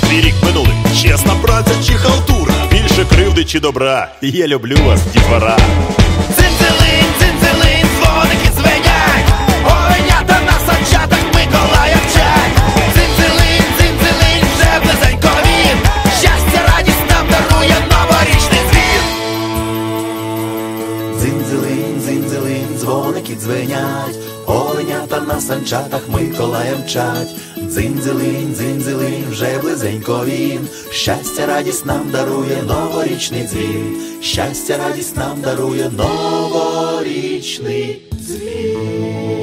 Твій рік минулий? Чесна праця чи халтура? Більше кривди чи добра? Я люблю вас, дітвора. Дзинзелин, дзинзелин, дзвоники дзвенять, Оленята на санчатах Миколая вчать. Дзинзелин, дзинзелин, вже близенько він, Щастя, радість нам дарує новорічний дзвін. Дзинзелин, дзинзелин, дзвоники дзвенять, Оленята на санчатах Миколая мчать. Дзинзелин, дзинзелин, близенько він, Щастя, радість нам дарує новорічний дзвін, Щастя, радість нам дарує новорічний дзвін.